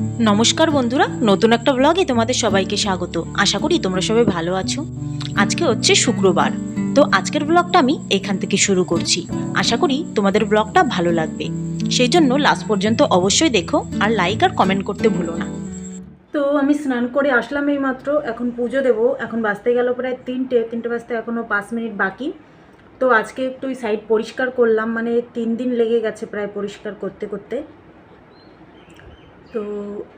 নমস্কার বন্ধুরা, নতুন একটা ব্লগে তোমাদের সবাইকে স্বাগত। আশা করি তোমরা সবাই ভালো আছো। আজকে হচ্ছে শুক্রবার। তো আজকের ব্লগটা আমি এখান থেকে শুরু করছি। আশা করি তোমাদের ব্লগটা ভালো লাগবে। সেই জন্য লাস্ট পর্যন্ত অবশ্যই দেখো আর লাইক আর কমেন্ট করতে ভুলো না। তো আমি স্নান করে আসলাম এই মাত্র এখন পুজো দেবো। এখন বাজতে গেল প্রায় তিনটে। তিনটে বাজতে এখনও পাঁচ মিনিট বাকি। তো আজকে একটু সাইড পরিষ্কার করলাম। মানে তিন দিন লেগে গেছে প্রায় পরিষ্কার করতে করতে। তো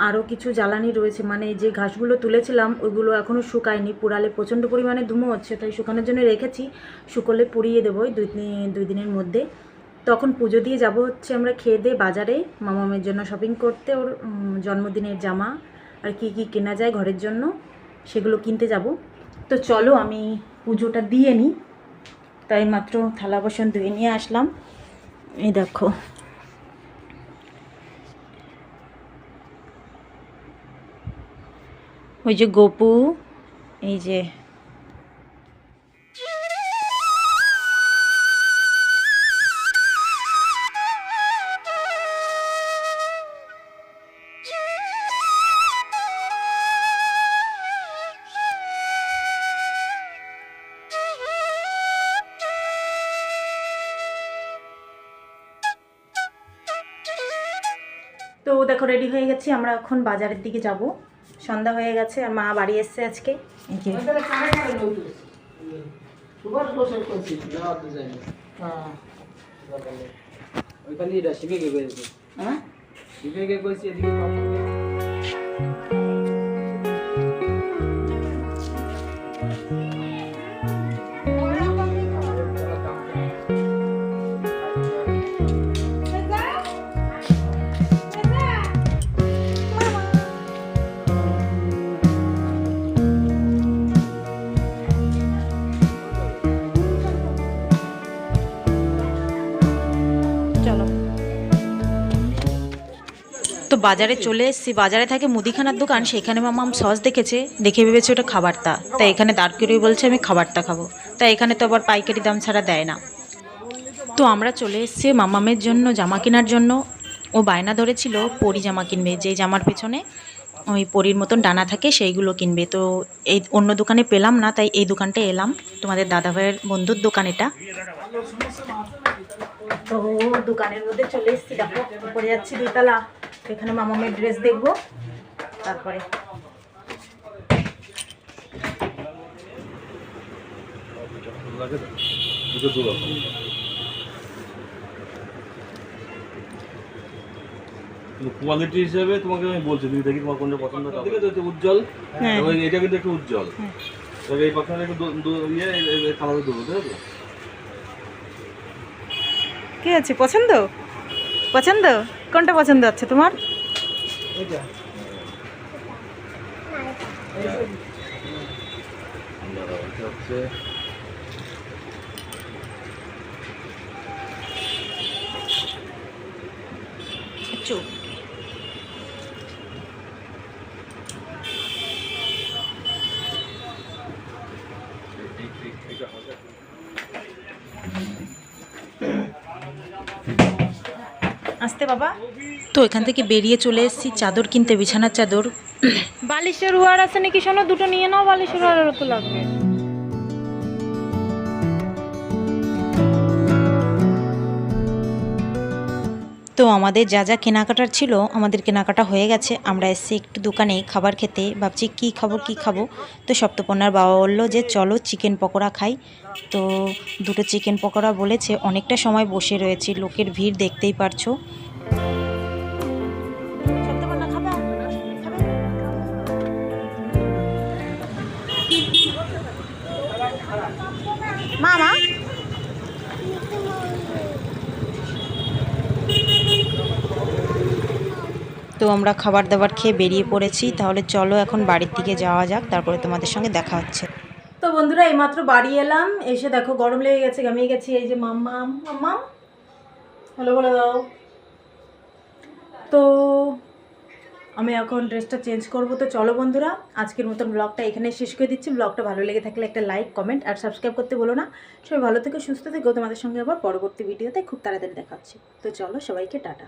আরও কিছু জ্বালানি রয়েছে। মানে যে ঘাসগুলো তুলেছিলাম, ওইগুলো এখনও শুকায়নি। পুরালে প্রচণ্ড পরিমাণে ধুমো হচ্ছে, তাই শুকানোর জন্য রেখেছি। শুকোলে পুড়িয়ে দেবো দুই দুই দিনের মধ্যে। তখন পুজো দিয়ে যাব হচ্ছে আমরা খেয়ে দিয়ে বাজারে। মামামের জন্য শপিং করতে, ওর জন্মদিনের জামা, আর কি কি কেনা যায় ঘরের জন্য, সেগুলো কিনতে যাব। তো চলো আমি পুজোটা দিয়ে নিই। তাই মাত্র থালা বাসন ধুয়ে নিয়ে আসলাম। এই দেখো। ওই যে গোপু, এই যে। তো দেখো রেডি হয়ে গেছি, আমরা এখন বাজারের দিকে যাব। সন্ধ্যা হয়ে গেছে আর মা বাড়ি এসছে আজকে। এই যে। ওইখানে এটা শিখে গে করেছে হ্যাঁ। শিখে গে চলো। তো বাজারে চলে এসেছি। বাজারে থাকে মুদিখানার দোকান, সেখানে মামাম সস দেখেছে, দেখে ভেবেছে ওটা খাবারটা। তাই এখানে দাঁড় করেই বলছে, আমি খাবারটা খাব। তাই এখানে তো আবার পাইকারি দাম ছাড়া দেয় না। তো আমরা চলে এসেছি মামামের জন্য, জামা কেনার জন্য। ও বায়না ধরেছিল, পরি জামা কিনবে, যে জামার পেছনে। ওই পরির মতন ডানা থাকে, সেইগুলো কিনবে। তো এই অন্য দোকানে পেলাম না, তাই এই দোকানটা এলাম। তোমাদের দাদাভাইয়ের বন্ধুর দোকান এটা। তো দোকানের মধ্যে চলে এসেছি, দেখো, পরে যাচ্ছি দুতলা এখানে মামামের ড্রেস দেখব, তারপরে। কোয়ালিটি হিসেবে তোমাকে আমি বলছি তুমি দেখি তোমার কোনটা পছন্দ ঠিক আছে উজ্জ্বল। হ্যাঁ। এবং এটা কিন্তু একটু উজ্জ্বল। তবে এই পাখনাটা একটু ইয়ে কালার দেবো ঠিক আছে কি আছে? পছন্দ? পছন্দ? কোনটা পছন্দ হচ্ছে তোমার? এটা হচ্ছে চুপ। আসতে বাবা? তো এখান থেকে বেরিয়ে চলে এসেছি চাদর কিনতে বিছানার চাদর। বালিশের ওয়ার আছে নাকি? শোনো দুটো নিয়ে নাও বালিশের ওয়ার তো লাগবে। আমাদের যা যা কেনাকাটার ছিল, আমাদের কেনাকাটা হয়ে গেছে। আমরা এসেছি একটু দোকানে খাবার খেতে। ভাবছি কি খাব কি খাব? তো সপ্তপর্ণার বাবা বলল যে, চলো চিকেন পকোড়া খাই। তো দুটো চিকেন পকোড়া বলেছে। অনেকটা সময় বসে রয়েছি। লোকের ভিড় দেখতেই পারছ। মামা? তো আমরা খাবার দাবার খেয়ে বেরিয়ে পড়েছি। তাহলে চলো এখন বাড়ির দিকে যাওয়া যাক, তারপরে তোমাদের সঙ্গে দেখা হচ্ছে। তো বন্ধুরা, এইমাত্র বাড়ি এলাম। এসে দেখো গরম লেগে গেছে, ঘামিয়ে গেছি। এই যে মাম্মাম মাম্মাম হ্যালো, বলে দাও। তো আমি এখন ড্রেসটা চেঞ্জ করব। তো চলো বন্ধুরা, আজকের মতন ব্লগটা এখানে শেষ করে দিচ্ছি। ব্লগটা ভালো লেগে থাকলে একটা লাইক, কমেন্ট আর সাবস্ক্রাইব করতে বলো না। সবাই ভালো থেকে, সুস্থ থেকো। তোমাদের সঙ্গে আবার পরবর্তী ভিডিওতে খুব তাড়াতাড়ি দেখাচ্ছি তো চলো সবাইকে টাটা।